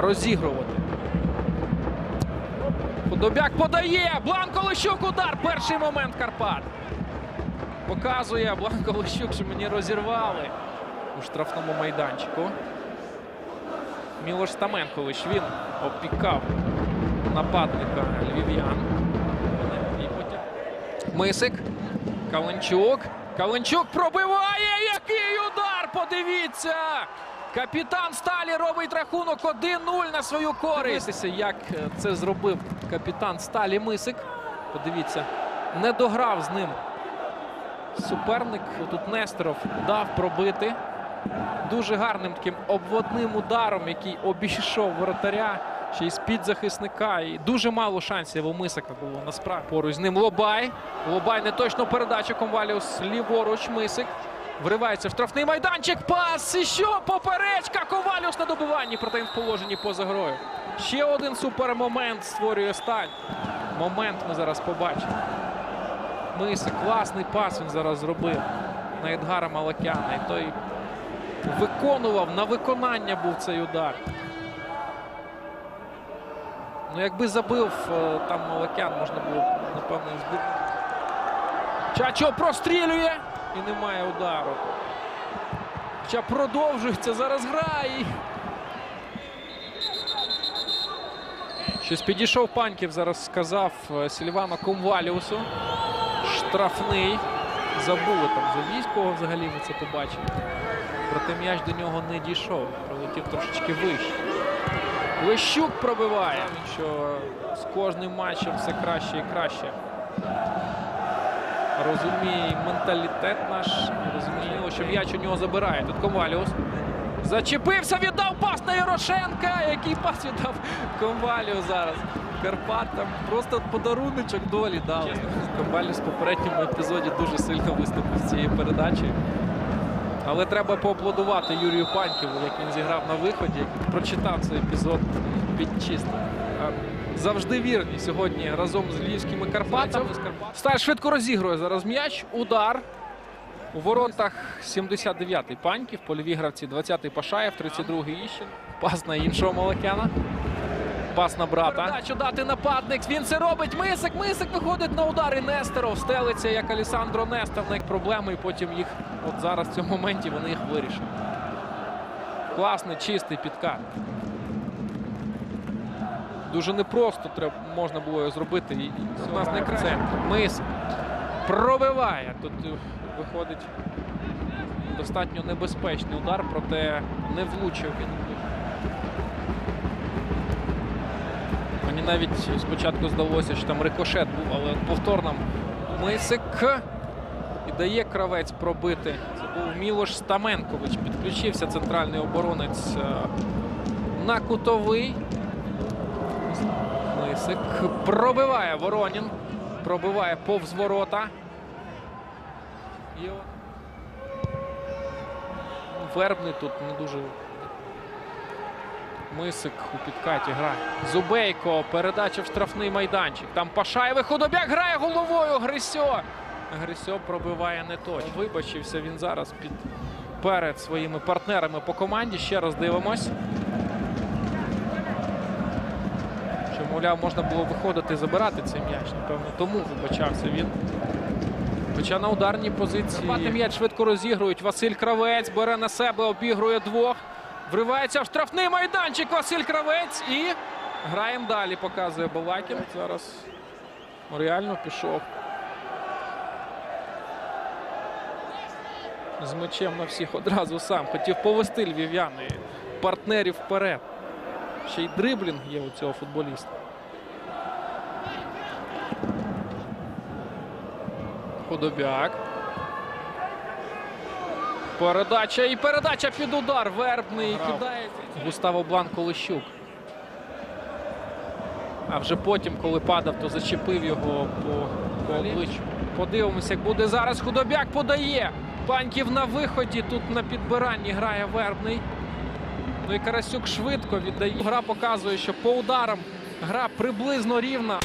розігрувати. Худобяк подає. Бланко Лещук удар. Перший момент Карпат. Показує Бланко Лещук, що мені розірвали у штрафному майданчику. Мілош Стаменкович він опікав нападника львів'ян. Мисик. Каленчук. Каленчук пробиває. Який удар! Подивіться! Капітан Сталі робить рахунок 1-0 на свою користь. Дивіться, як е, це зробив капітан Сталі Мисик. Подивіться, не дограв з ним суперник. Тут Несторов дав пробити. Дуже гарним таким обводним ударом, який обійшов воротаря ще й з-під захисника. І дуже мало шансів у Мисика було насправді. Поруч з ним Лобай. Лобай не точно передача Комваліус ліворуч. Мисик. Вривається в штрафний майданчик. Пас. І що? Поперечка. Коваліус на добиванні. Проте він в положенні поза грою. Ще один супермомент створює сталь. Момент ми зараз побачимо. Мисик. Класний пас він зараз зробив на Едгара Малакяна. І той виконував на виконання був цей удар. Ну, якби забив е, там Малакян, можна було, напевно, збити. Чачо прострілює і немає удару. Хоча продовжується зараз гра. І... Щось підійшов Паньків, зараз сказав е, Сільвану Комваліусу. Штрафний. Забули там за військового взагалі ви це побачили. Проте м'яч до нього не дійшов. Пролетів трошечки вище. Лещук пробиває, що з кожним матчем все краще і краще. Розуміє менталітет наш. Розуміє, що м'яч у нього забирає. Тут Коваліус. Зачепився, віддав пас на Ярошенка. Який пас віддав Коваліус зараз. Карпат там просто подаруночок долі дали. Коваліус в попередньому епізоді дуже сильно виступив з цієї передачі. Але треба поаплодувати Юрію Паньківу, як він зіграв на виході, прочитав цей епізод підчистив. Завжди вірні сьогодні разом з львівськими Карпатами. Сталь швидко розігрує зараз м'яч. Удар. У воротах 79-й Паньків, польові гравці 20-й Пашаєв, 32-й Іщин. Пас на іншого Малакяна. Пас на брата. Передачу дати нападник. Він це робить. Мисик. Мисик виходить на удар. І Нестеров стелиться як Алісандро Нестор. В них проблеми. І потім їх от зараз в цьому моменті вони їх вирішили. Класний, чистий підкат. Дуже непросто треба, можна було зробити. І, у нас не край. Мисик пробиває. Тут е, виходить достатньо небезпечний удар, проте не влучив він. Мені навіть спочатку здалося, що там рикошет був, але повторно Мисик і дає кравець пробити. Це був Мілош Стаменкович. Підключився центральний оборонець е, на кутовий. Мисик пробиває Воронін. Пробиває повз ворота. Вербний тут не дуже. Мисик у підкаті грає. Зубейко. Передача в штрафний майданчик. Там Пашаєв і Худобяк грає головою. Грисьо. Грисьо пробиває не точно. Вибачився він зараз під перед своїми партнерами по команді. Ще раз дивимось. Що, мовляв, можна було виходити і забирати цей м'яч. Напевно, тому вибачався він. Хоча на ударній позиції. Карпати м'яч швидко розігрують. Василь Кравець бере на себе, обігрує двох. Вривається в штрафний майданчик Василь Кравець і граємо далі, показує Балакін. Зараз реально пішов. З мечем на всіх одразу сам. Хотів повести львів'ян і партнерів вперед. Ще й дриблінг є у цього футболіста. Худобяк. Передача і передача під удар. Вербний кидає. Густаво Бланко Лещук. А вже потім, коли падав, то зачепив його по, по обличчю. Подивимося, як буде зараз. Худобяк подає. Паньків на виході. Тут на підбиранні грає Вербний. Ну і Карасюк швидко віддає. Гра показує, що по ударам гра приблизно рівна.